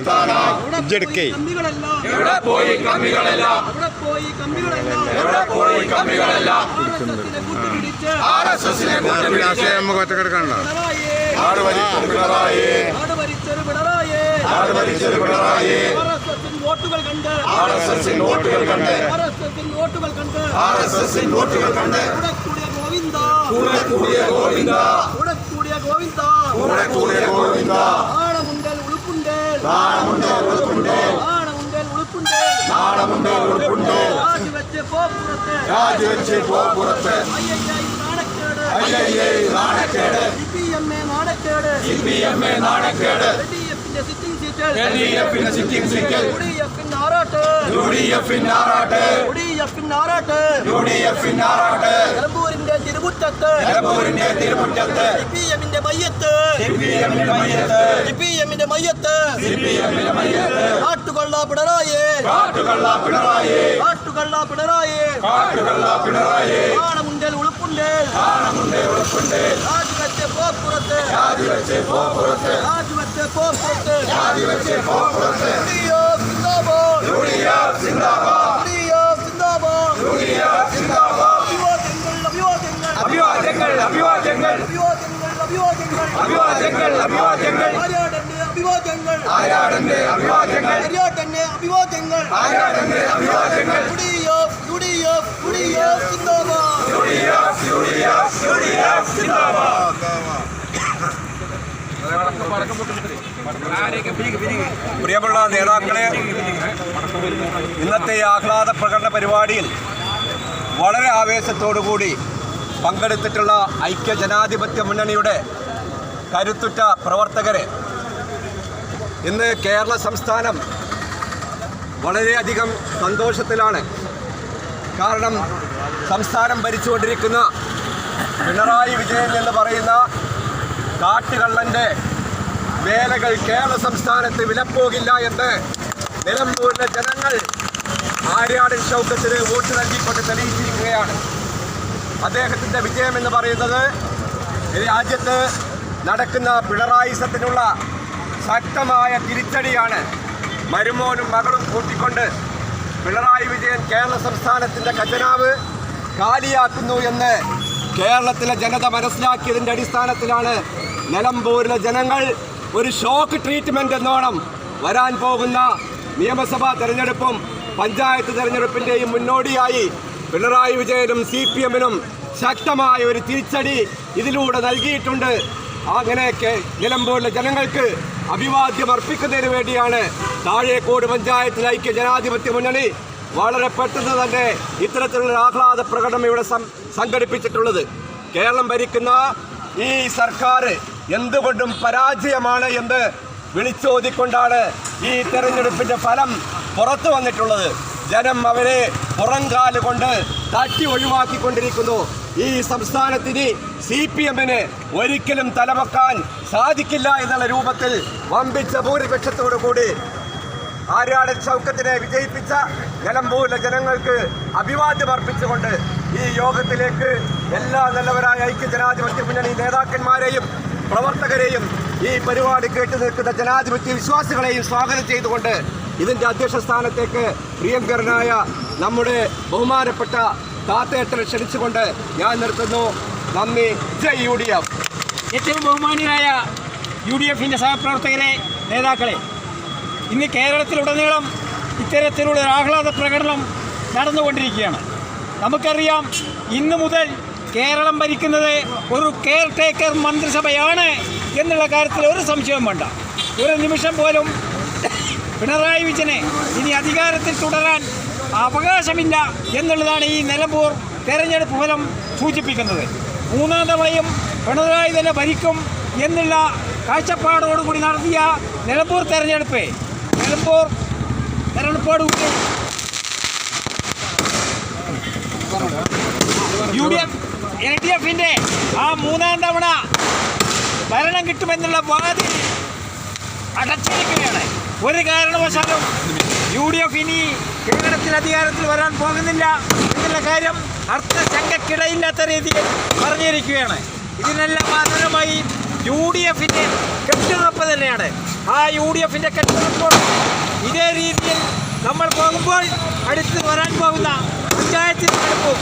ഇജ്ജെടുക്കേ. എവിടെ പോയി കമ്മികളെല്ലാം അവിടെ പോയി കമ്പികളെല്ലാം. എവിടെ പോയി എസിനെ നമുക്ക് ഒറ്റക്കെടുക്കണ്ട നാട് ഭരിച്ചൊരു പിണറായി നാട് ഭരിച്ചൊരു പിണറായി വോട്ടുകൾ കണ്ട്. ആർ എസ് എസിൻ വോട്ടുകൾ കണ്ട്. ആർ എസ് എസിൻ വോട്ടുകൾ കണ്ട്. ആർ എസ് എസിൻ വോട്ടുകൾ കണ്ട്. കൂടെ ഗോവിന്ദ. കൂടെ കൂടിയ ഗോവിന്ദ. കൂടെ കൂടിയ ഗോവിന്ദ. കൂടെ കൂടിയ ഗോവിന്ദ. நாடமுண்டே உழுப்புண்டு நாடமுண்டே உழுப்புண்டு ராஜி வச்சு போ புறத்து ஐயையே நாணக்கேடு இபிஎம்ஏ நாணக்கேடு இபிஎம்ஏ நாணக்கேடு எல்டிஎஃப்பின் சிக்கிங் சிக்கல் யூடிஎஃப்பின் ஆராட்டு யூடிஎஃப்பின் ஆராட்டு யூடிஎஃப்பின் ஆராட்டு யூடிஎஃப்பின் ஆராட்டு തിരുമുറ്റത്ത് സി എമ്മിന്റെ മയ്യത്ത് സി പി എമ്മിന്റെ മയ്യത്ത് കാട്ടുകൊള്ള പിണറായി കാട്ടുകൊള്ള പിണറായി ആണമുണ്ടേൽ ഉളുപ്പുണ്ടേ രാജിവെച്ച് പോപ്പുറത്ത് രാജിവെച്ച് പോപ്പുറത്ത് രാജിവെച്ച് പോപ്പുറത്ത് രാജിവെച്ച് പോപ്പുറത്ത് സിന്ദാബോ സിന്ദാബോ സിന്ദാബോ സിന്ദാബോ ആരാടന്റെ അഭിവാദ്യങ്ങൾ. ആരാടന്റെ അഭിവാദ്യങ്ങൾ. ആരാടന്റെ അഭിവാദ്യങ്ങൾ. യുഡിഎഫ് യുഡിഎഫ് യുഡിഎഫ് സിന്ദാബാദ്. സിന്ദാബാദ്. പ്രിയമുള്ള നേതാക്കളെ ഇന്നത്തെ ആഹ്ലാദ പ്രകടന പരിപാടിയിൽ വളരെ ആവേശത്തോടുകൂടി പങ്കെടുത്തിട്ടുള്ള ഐക്യ ജനാധിപത്യ മുന്നണിയുടെ കരുത്തുറ്റ പ്രവർത്തകരെ ഇന്ന് കേരള സംസ്ഥാനം വളരെയധികം സന്തോഷത്തിലാണ്. കാരണം സംസ്ഥാനം ഭരിച്ചുകൊണ്ടിരിക്കുന്ന പിണറായി വിജയൻ എന്ന് പറയുന്ന കാട്ടുകള്ളന്റെ വേലകൾ കേരള സംസ്ഥാനത്ത് വിലപ്പോകില്ല എന്ന് നിലമ്പൂരിലെ ജനങ്ങൾ ആര്യാടൻ ഷൗക്കത്തിന് വോട്ട് നൽകിക്കൊണ്ട് തെളിയിച്ചിരിക്കുകയാണ്. അദ്ദേഹത്തിന്റെ വിജയം എന്ന് പറയുന്നത് രാജ്യത്ത് നടക്കുന്ന പിണറായിസത്തിനുള്ള ശക്തമായ തിരിച്ചടിയാണ് മരുമോനും മകളും കൂട്ടിക്കൊണ്ട് പിണറായി വിജയൻ കേരള സംസ്ഥാനത്തിന്റെ ഖജനാവ് കാലിയാക്കുന്നു എന്ന് കേരളത്തിലെ ജനത മനസ്സിലാക്കിയതിന്റെ അടിസ്ഥാനത്തിലാണ് നിലമ്പൂരിലെ ജനങ്ങൾ ഒരു ഷോക്ക് ട്രീറ്റ്മെന്റ് എന്നോണം വരാൻ പോകുന്ന നിയമസഭാ തെരഞ്ഞെടുപ്പും പഞ്ചായത്ത് തെരഞ്ഞെടുപ്പിന്റെയും മുന്നോടിയായി പിണറായി വിജയനും സി പി എമ്മിനും ശക്തമായ ഒരു തിരിച്ചടി ഇതിലൂടെ നൽകിയിട്ടുണ്ട്. അങ്ങനെയൊക്കെ നിലമ്പൂരിലെ ജനങ്ങൾക്ക് അഭിവാദ്യം അർപ്പിക്കുന്നതിന് വേണ്ടിയാണ് താഴേക്കോട് പഞ്ചായത്തിൽ ഐക്യ ജനാധിപത്യ മുന്നണി വളരെ പെട്ടെന്ന് തന്നെ ഇത്തരത്തിലുള്ള ആഹ്ലാദ പ്രകടനം ഇവിടെ സംഘടിപ്പിച്ചിട്ടുള്ളത്. കേരളം ഭരിക്കുന്ന ഈ സർക്കാർ എന്തുകൊണ്ടും പരാജയമാണ് എന്ന് വിളിച്ചോതിക്കൊണ്ടാണ് ഈ തെരഞ്ഞെടുപ്പിന്റെ ഫലം പുറത്തു വന്നിട്ടുള്ളത്. ജനം അവരെ പുറംകാൽ കൊണ്ട് തട്ടി ഒഴിവാക്കിക്കൊണ്ടിരിക്കുന്നു. ഈ സംസ്ഥാനത്തിന് സി പി എമ്മിന് ഒരിക്കലും തലവെക്കാൻ സാധിക്കില്ല എന്നുള്ള രൂപത്തിൽ വമ്പിച്ച ഭൂരിപക്ഷത്തോടു കൂടി ആര്യാടൻ ചൗക്കത്തിനെ വിജയിപ്പിച്ച നിലമ്പൂരിലെ ജനങ്ങൾക്ക് അഭിവാദ്യം അർപ്പിച്ചുകൊണ്ട് ഈ യോഗത്തിലേക്ക് എല്ലാ നല്ലവരായ ഐക്യ ജനാധിപത്യ മുന്നണി നേതാക്കന്മാരെയും പ്രവർത്തകരെയും ഈ പരിപാടി കേട്ടു നിൽക്കുന്ന ജനാധിപത്യ വിശ്വാസികളെയും സ്വാഗതം ചെയ്തുകൊണ്ട് ഇതിന്റെ അധ്യക്ഷ സ്ഥാനത്തേക്ക് പ്രിയങ്കരനായ നമ്മുടെ ബഹുമാനപ്പെട്ട താത്തേട്ടനെ ക്ഷണിച്ചുകൊണ്ട് ഞാൻ നിർത്തുന്നു. നന്ദി. ജയ് യു ഡി എഫ്. ഏറ്റവും ബഹുമാനിയായ യു ഡി എഫിന്റെ സഹപ്രവർത്തകരെ നേതാക്കളെ ഇന്ന് കേരളത്തിലുടനീളം ഇത്തരത്തിലുള്ള ആഹ്ലാദ പ്രകടനം നടന്നുകൊണ്ടിരിക്കുകയാണ്. നമുക്കറിയാം ഇന്നു മുതൽ കേരളം ഭരിക്കുന്നത് ഒരു കെയർ ടേക്കർ മന്ത്രിസഭയാണ് എന്നുള്ള കാര്യത്തിൽ ഒരു സംശയവും വേണ്ട. ഒരു നിമിഷം പോലും പിണറായി വിജയനെ ഇനി അധികാരത്തിൽ തുടരാൻ അവകാശമില്ല എന്നുള്ളതാണ് ഈ നിലമ്പൂർ തെരഞ്ഞെടുപ്പ് ഫലം സൂചിപ്പിക്കുന്നത്. മൂന്നാം തവണയും പിണറായി തന്നെ ഭരിക്കും എന്നുള്ള കാഴ്ചപ്പാടോടുകൂടി നടത്തിയ നിലമ്പൂർ തെരഞ്ഞെടുപ്പ്. Nilambur തെരഞ്ഞെടുപ്പോടുകൂടി U D F L D എഫിന്റെ ആ മൂന്നാം തവണ ഭരണം കിട്ടുമെന്നുള്ള വാതിൽ അടച്ചിരിക്കുകയാണ്. ഒരു കാരണവശാലും യു ഡി എഫ് ഇനി കേരളത്തിൽ അധികാരത്തിൽ വരാൻ പോകുന്നില്ല എന്നുള്ള കാര്യം അർത്ഥശങ്കക്കിടയില്ലാത്ത രീതിയിൽ പറഞ്ഞിരിക്കുകയാണ്. ഇതിനെല്ലാം ആധാരമായി യു ഡി എഫിന്റെ കെട്ടുറപ്പ് തന്നെയാണ്. ആ യു ഡി എഫിന്റെ കെട്ടുറപ്പോട് ഇതേ രീതിയിൽ നമ്മൾ പോകുമ്പോൾ അടുത്ത് വരാൻ പോകുന്ന പഞ്ചായത്ത് തിരഞ്ഞെടുപ്പും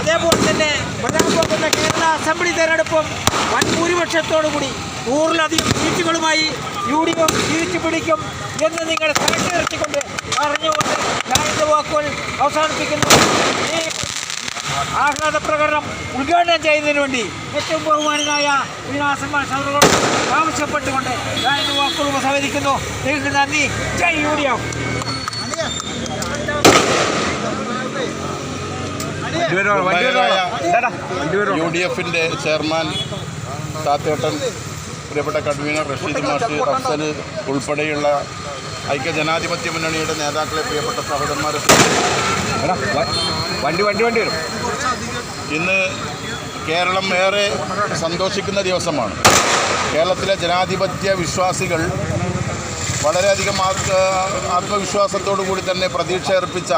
അതേപോലെ തന്നെ വരാൻ പോകുന്ന കേരള അസംബ്ലി തെരഞ്ഞെടുപ്പും വൻ ഭൂരിപക്ഷത്തോടുകൂടി നൂറിലധികം സീറ്റുകളുമായി യു ഡി എഫ് തിരിച്ചു പിടിക്കും എന്ന് നിങ്ങൾ സാക്ഷി നിർത്തിക്കൊണ്ട് പറഞ്ഞുകൊണ്ട് ഞാൻ എന്റെ വാക്കുകൾ അവസാനിപ്പിക്കുന്നു. ഈ ആഹ്ലാദ പ്രകടനം ഉദ്ഘാടനം ചെയ്യുന്നതിന് വേണ്ടി ഏറ്റവും ബഹുമാനായ വിനാസന്മാർ സൗകര്യങ്ങളോട് ആവശ്യപ്പെട്ടുകൊണ്ട് ഞാൻ എന്റെ വാക്കുകൾ ഉപസംഹരിക്കുന്നു. നിങ്ങൾക്ക് നന്ദി. ജയ് U D F U D എഫിന്റെ ചെയർമാൻ താത്തേട്ടൻ പ്രിയപ്പെട്ട കൺവീനർ റഷീദ് മാഷ് അഫ്സൽ ഉൾപ്പെടെയുള്ള ഐക്യജനാധിപത്യ മുന്നണിയുടെ നേതാക്കളെ പ്രിയപ്പെട്ട സഹോദരന്മാരെ വണ്ടി വണ്ടി വണ്ടി വരും. ഇന്ന് കേരളം ഏറെ സന്തോഷിക്കുന്ന ദിവസമാണ്. കേരളത്തിലെ ജനാധിപത്യ വിശ്വാസികൾ വളരെയധികം ആത്മ ആത്മവിശ്വാസത്തോടു കൂടി തന്നെ പ്രതീക്ഷ അർപ്പിച്ച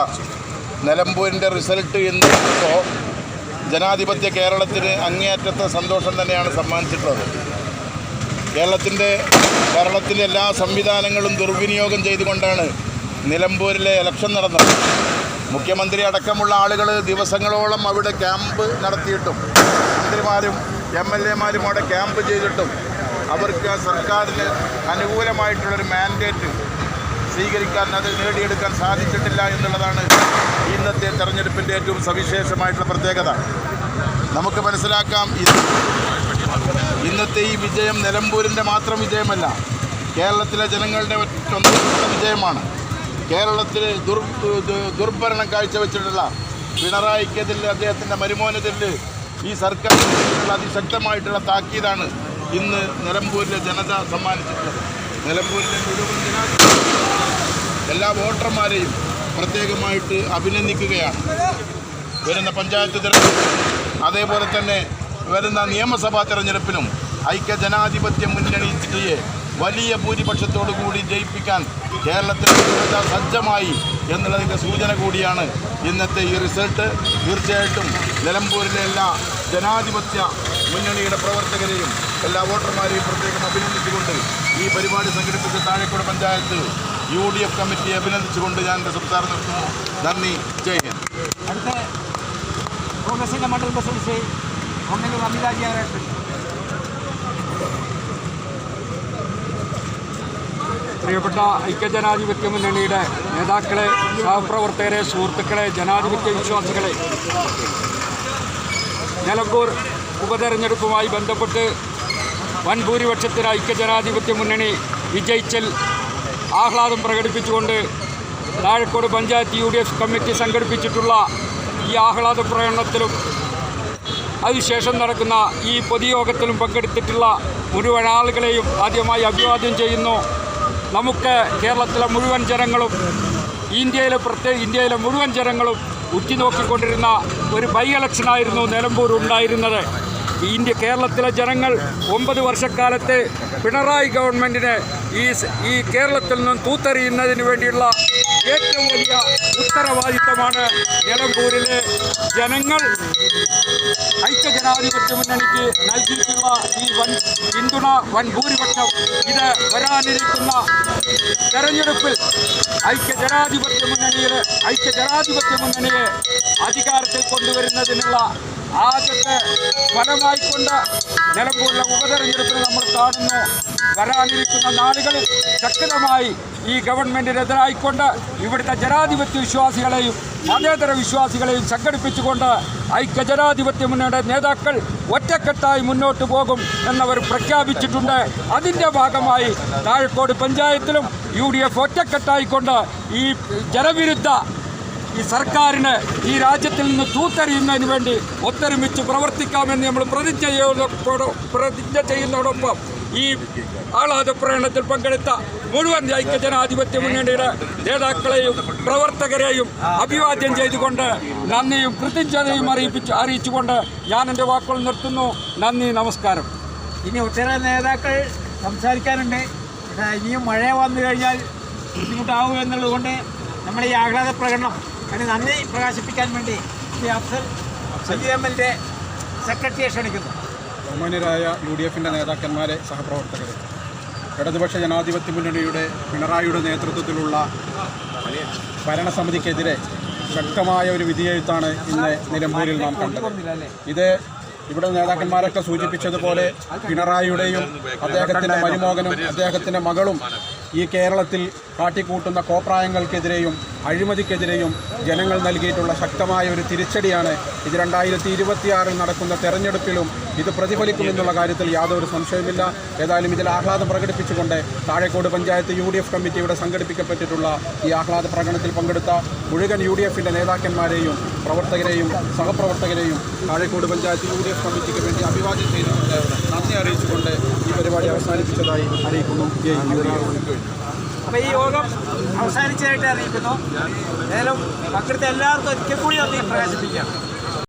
നിലമ്പൂരിന്റെ റിസൾട്ട് എന്ന് ജനാധിപത്യ കേരളത്തിന് അങ്ങേയറ്റത്തെ സന്തോഷം തന്നെയാണ് സമ്മാനിച്ചിട്ടുള്ളത്. കേരളത്തിന്റെ കേരളത്തിലെ എല്ലാ സംവിധാനങ്ങളും ദുർവിനിയോഗം ചെയ്തുകൊണ്ടാണ് നിലമ്പൂരിലെ ഇലക്ഷൻ നടന്നത്. മുഖ്യമന്ത്രി അടക്കമുള്ള ആളുകൾ ദിവസങ്ങളോളം അവിടെ ക്യാമ്പ് നടത്തിയിട്ടും മന്ത്രിമാരും എം എൽ എമാരും അവിടെ ക്യാമ്പ് ചെയ്തിട്ടും അവർക്ക് സർക്കാരിന് അനുകൂലമായിട്ടുള്ളൊരു മാൻഡേറ്റ് സ്വീകരിക്കാൻ അത് നേടിയെടുക്കാൻ സാധിച്ചിട്ടില്ല എന്നുള്ളതാണ് ഇന്നത്തെ തെരഞ്ഞെടുപ്പിന്റെ ഏറ്റവും സവിശേഷമായിട്ടുള്ള പ്രത്യേകത. നമുക്ക് മനസ്സിലാക്കാം ഇത് ഇന്നത്തെ ഈ വിജയം നിലമ്പൂരിന്റെ മാത്രം വിജയമല്ല കേരളത്തിലെ ജനങ്ങളുടെ ഒറ്റ വിജയമാണ്. കേരളത്തിൽ ദുർ ദുർഭരണം കാഴ്ചവെച്ചിട്ടുള്ള പിണറായിക്കെതിരെ അദ്ദേഹത്തിന്റെ മരുമോനതിൽ ഈ സർക്കാരിനുള്ള അതിശക്തമായിട്ടുള്ള താക്കീതാണ് ഇന്ന് നിലമ്പൂരിലെ ജനത സമ്മാനിച്ചിട്ടുള്ളത്. നിലമ്പൂരിലെ മുഴുവൻ എല്ലാ വോട്ടർമാരെയും പ്രത്യേകമായിട്ട് അഭിനന്ദിക്കുകയാണ്. വരുന്ന പഞ്ചായത്ത് തിരഞ്ഞെടുപ്പ് അതേപോലെ തന്നെ വരുന്ന നിയമസഭാ തെരഞ്ഞെടുപ്പിലും ഐക്യ ജനാധിപത്യ മുന്നണിയെ വലിയ ഭൂരിപക്ഷത്തോടു കൂടി ജയിപ്പിക്കാൻ കേരളത്തിലെ ജനത സജ്ജമായി എന്നുള്ളതിന്റെ സൂചന കൂടിയാണ് ഇന്നത്തെ ഈ റിസൾട്ട്. തീർച്ചയായിട്ടും നിലമ്പൂരിലെ എല്ലാ ജനാധിപത്യ മുന്നണിയുടെ പ്രവർത്തകരെയും എല്ലാ വോട്ടർമാരെയും പ്രത്യേകം അഭിനന്ദിച്ചുകൊണ്ട് ഈ പരിപാടി സംഘടിപ്പിച്ച Thazhekode panchayat U D F കമ്മിറ്റിയെ അഭിനന്ദിച്ചുകൊണ്ട് ഞാൻ എന്റെ സംസാരം നിർത്തുന്നു നന്ദി. ജയ് ഹിന്ദ്. അടുത്ത കോൺഗ്രസിന്റെ മണ്ഡലം പ്രസിഡന്റ് ഒന്നെങ്കിൽ അമിതാജി ആരായിട്ട് പ്രിയപ്പെട്ട ഐക്യജനാധിപത്യ മുന്നണിയുടെ നേതാക്കളെ സഹപ്രവർത്തകരെ സുഹൃത്തുക്കളെ ജനാധിപത്യ വിശ്വാസികളെ നിലമ്പൂർ ഉപതെരഞ്ഞെടുപ്പുമായി ബന്ധപ്പെട്ട് വൻ ഭൂരിപക്ഷത്തിന് ഐക്യജനാധിപത്യ മുന്നണി വിജയിച്ചൽ ആഹ്ലാദം പ്രകടിപ്പിച്ചുകൊണ്ട് താഴെക്കോട് പഞ്ചായത്ത് യു കമ്മിറ്റി സംഘടിപ്പിച്ചിട്ടുള്ള ഈ ആഹ്ലാദ പ്രകടനത്തിലും അതിനുശേഷം നടക്കുന്ന ഈ പൊതുയോഗത്തിലും പങ്കെടുത്തിട്ടുള്ള മുഴുവൻ ആളുകളെയും ആദ്യമായി അഭിവാദ്യം ചെയ്യുന്നു. നമുക്ക് കേരളത്തിലെ മുഴുവൻ ജനങ്ങളും ഇന്ത്യയിലെ പ്രത്യേക ഇന്ത്യയിലെ മുഴുവൻ ജനങ്ങളും ഉറ്റുനോക്കിക്കൊണ്ടിരുന്ന ഒരു ബൈ ഇലക്ഷനായിരുന്നു നിലമ്പൂർ ഉണ്ടായിരുന്നത്. ഇന്ത്യ കേരളത്തിലെ ജനങ്ങൾ ഒമ്പത് വർഷക്കാലത്തെ പിണറായി ഗവൺമെന്റിനെ ഈ ഈ കേരളത്തിൽ നിന്നും തൂത്തെറിയുന്നതിന് വേണ്ടിയുള്ള ഏറ്റവും വലിയ ഉത്തരവാദിത്തമാണ് നിലമ്പൂരിലെ ജനങ്ങൾ. ഐക്യജനാധിപത്യ മുന്നണിക്ക് നൽകിയിട്ടുള്ള ഈ വൻ പിന്തുണ വൻ ഭൂരിപക്ഷം ഇത് വരാനിരിക്കുന്ന തെരഞ്ഞെടുപ്പിൽ ഐക്യജനാധിപത്യ മുന്നണിയിൽ ഐക്യജനാധിപത്യ മുന്നണിയെ അധികാരത്തിൽ കൊണ്ടുവരുന്നതിനുള്ള ആദ്യത്തെ ഫലമായിക്കൊണ്ട് നിലമ്പൂരിലെ ഉപതെരഞ്ഞെടുപ്പിൽ നമ്മൾ കാണുന്നു. വരാനിരിക്കുന്ന നാളുകളിൽ ശക്തമായി ഈ ഗവൺമെന്റിനെതിരായിക്കൊണ്ട് ഇവിടുത്തെ ജനാധിപത്യ വിശ്വാസികളെയും മതേതര വിശ്വാസികളെയും സംഘടിപ്പിച്ചുകൊണ്ട് ഐക്യജനാധിപത്യ മുന്നണിയുടെ നേതാക്കൾ ഒറ്റക്കെട്ടായി മുന്നോട്ട് പോകും എന്നവർ പ്രഖ്യാപിച്ചിട്ടുണ്ട്. അതിന്റെ ഭാഗമായി താഴെക്കോട് പഞ്ചായത്തിലും യു ഡി എഫ് ഒറ്റക്കെട്ടായിക്കൊണ്ട് ഈ ജനവിരുദ്ധ ഈ സർക്കാരിന് ഈ രാജ്യത്തിൽ നിന്ന് തൂത്തെറിയുന്നതിന് വേണ്ടി ഒത്തൊരുമിച്ച് പ്രവർത്തിക്കാമെന്ന് നമ്മൾ പ്രതിജ്ഞ ചെയ്യുന്നതോടൊപ്പം ഈ ആഹ്ലാദ പ്രകടനത്തിൽ പങ്കെടുത്ത മുഴുവൻ ഐക്യജനാധിപത്യ മുന്നണിയുടെ നേതാക്കളെയും പ്രവർത്തകരെയും അഭിവാദ്യം ചെയ്തുകൊണ്ട് നന്ദിയും കൃതജ്ഞതയും അറിയിപ്പിച്ച് അറിയിച്ചുകൊണ്ട് ഞാൻ എന്റെ വാക്കുകൾ നിർത്തുന്നു. നന്ദി നമസ്കാരം. ഇനി ഒട്ടേറെ നേതാക്കൾ സംസാരിക്കാനുണ്ട്. ഇനിയും മഴ വന്നു കഴിഞ്ഞാൽ ബുദ്ധിമുട്ടാവും എന്നുള്ളതുകൊണ്ട് നമ്മുടെ ഈ ആഹ്ലാദ പ്രകടനം അതിന് നന്ദി പ്രകാശിപ്പിക്കാൻ വേണ്ടി ശ്രീ അഫ്സൽ സി എം സെക്രട്ടറിയെ ക്ഷണിക്കുന്നു ബഹുമാന്യരായ യു ഡി എഫിന്റെ നേതാക്കന്മാരെ സഹപ്രവർത്തകരെ. ഇടതുപക്ഷ ജനാധിപത്യ മുന്നണിയുടെ പിണറായിയുടെ നേതൃത്വത്തിലുള്ള ഭരണസമിതിക്കെതിരെ ശക്തമായ ഒരു വിധിയെഴുത്താണ് ഇന്ന് നിലമ്പൂരിൽ നാം കണ്ടത്. ഇത് ഇവിടെ നേതാക്കന്മാരൊക്കെ സൂചിപ്പിച്ചതുപോലെ പിണറായിയുടെയും അദ്ദേഹത്തിന്റെ മരുമോകനും അദ്ദേഹത്തിന്റെ മകളും ഈ കേരളത്തിൽ കാട്ടിക്കൂട്ടുന്ന കോപ്രായങ്ങൾക്കെതിരെയും അഴിമതിക്കെതിരെയും ജനങ്ങൾ നൽകിയിട്ടുള്ള ശക്തമായ ഒരു തിരിച്ചടിയാണ് ഇത് രണ്ടായിരത്തി ഇരുപത്തിയാറിൽ നടക്കുന്ന തെരഞ്ഞെടുപ്പിലും ഇത് പ്രതിഫലിക്കുമെന്നുള്ള കാര്യത്തിൽ യാതൊരു സംശയമില്ല ഏതായാലും ഇതിൽ ആഹ്ലാദം പ്രകടിപ്പിച്ചുകൊണ്ട് Thazhekode panchayat U D F കമ്മിറ്റിയുടെ സംഘടിപ്പിക്കപ്പെട്ടിട്ടുള്ള ഈ ആഹ്ലാദ പ്രകടനത്തിൽ പങ്കെടുത്ത മുഴുവൻ യു ഡി എഫിന്റെ നേതാക്കന്മാരെയും പ്രവർത്തകരെയും സഹപ്രവർത്തകരെയും Thazhekode panchayat U D F കമ്മിറ്റിക്ക് വേണ്ടി അഭിവാദ്യം ചെയ്തുകൊണ്ട് നന്ദി അറിയിച്ചുകൊണ്ട് ഈ പരിപാടി അവസാനിപ്പിച്ചതായി അറിയിക്കുന്നു. അപ്പോൾ ഈ യോഗം അവസാനിച്ചതായിട്ട് അറിയിക്കുന്നു. ഏതായാലും പങ്കെടുത്ത എല്ലാവർക്കും ഒരിക്കൽ കൂടി ഒന്ന് പ്രകാശിപ്പിക്കുകയാണ്.